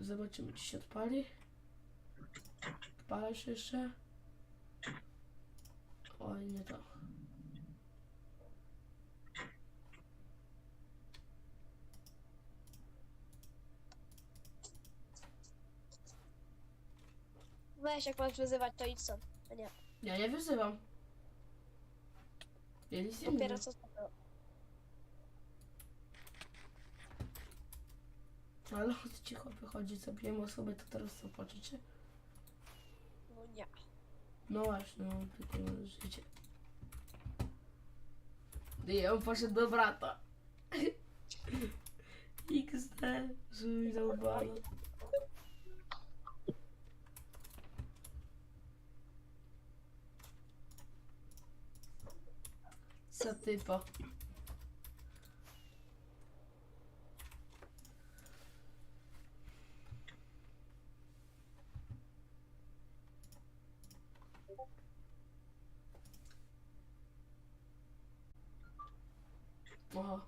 Zobaczymy, czy się odpali. Odpala się jeszcze. Oj, nie to. Weź, jak masz wyzywać, to idź stąd. A nie, Ja nie wyzywam. Ja nic nie mówię. dopiero co to było. Ale chodź cicho wychodzi, zabijemy osobę, to teraz co płaczecie? No nie. No właśnie, no tylko życie. Nie, on poszedł do brata. XD, że mi zaubano. Co typo? 와.